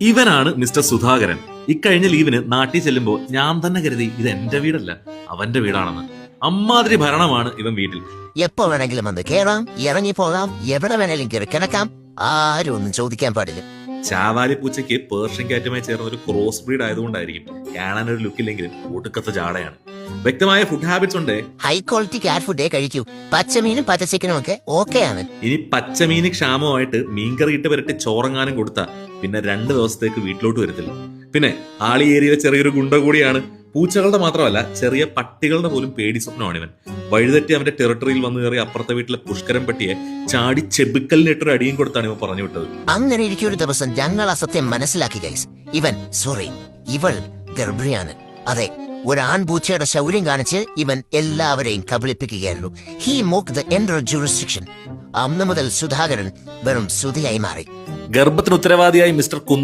ഇവനാണ് മിസ്റ്റർ സുധാകരൻ. ഇക്കഴിഞ്ഞ ലീവിന് നാട്ടിൽ ചെല്ലുമ്പോൾ ഞാൻ തന്നെ കരുതി ഇത് എന്റെ വീടല്ല അവന്റെ വീടാണെന്ന്. അമ്മാതിരി ഭരണമാണ് ഇവൻ വീട്ടിൽ. എപ്പോ വേണമെങ്കിലും വന്ന് കേറാം ഇറങ്ങി പോകാം എവിടെ വേണേലും കയറി കിടക്കാം. ആരും ഒന്നും ചോദിക്കാൻ പാടില്ല. ചാവാലി പൂച്ചയ്ക്ക് പേർഷ്യൻ കാറ്റുമായി ചേർന്ന ഒരു ക്രോസ് ബ്രീഡ് ആയതുകൊണ്ടായിരിക്കും കാണാൻ ഒരു ലുക്കില്ലെങ്കിലും ഒടുക്കത്തെ ജാടയാണ്. വ്യക്തമായ ഫുഡ് ഹാബിറ്റ്സ് ഉണ്ട്. ഹൈ ക്വാളിറ്റി കാറ്റ് ഫുഡേ കഴിക്കൂ. പച്ചമീനും പച്ചച്ചിക്കനും ഒക്കെ ഓക്കെ ആണ്. ഇനി പച്ചമീന് ക്ഷാമമായിട്ട് മീൻകറി ഇട്ട് വരട്ടി ചോറങ്ങാനും കൊടുത്ത പിന്നെ രണ്ട് ദിവസത്തേക്ക് വീട്ടിലോട്ട് വരത്തില്ല. പിന്നെ ആളി ഏരിയയിലെ ചെറിയൊരു ഗുണ്ട കൂടിയാണ്. പൂച്ചകളുടെ മാത്രമല്ല ചെറിയ പട്ടികളുടെ പോലും പേടി സ്വപ്നമാണ് ഇവൻ. വഴിതെറ്റി അവന്റെ ടെറിട്ടറിയിൽ വന്നു കയറി അപ്പുറത്തെ വീട്ടിലെ പുഷ്കരം പട്ടിയെ ചാടി ചെബിക്കലിനിട്ടൊരു അടിയും കൊടുത്താണ് ഇവൻ പറഞ്ഞു വിട്ടത്. അങ്ങനെ ഇരിക്കും ഒരു ദിവസം ഞങ്ങൾ അസത്യം സത്യം മനസ്സിലാക്കി ഗൈസ് ഇവൻ സോറി ഇവൾ ഗർഭിണിയാണ്. അതെ ഒരു ആൺപൂച്ചയുടെ ശൗര്യം കാണിച്ച് ഇവൻ എല്ലാവരെയും കബളിപ്പിക്കുകയായിരുന്നു. He mock the under jurisdiction അന്ന് മുതൽ സുധാകരൻ വെറും സുധിയായി മാറി. ഗർഭത്തിന് ഉത്തരവാദിയായി മിസ്റ്റർ കുന്ന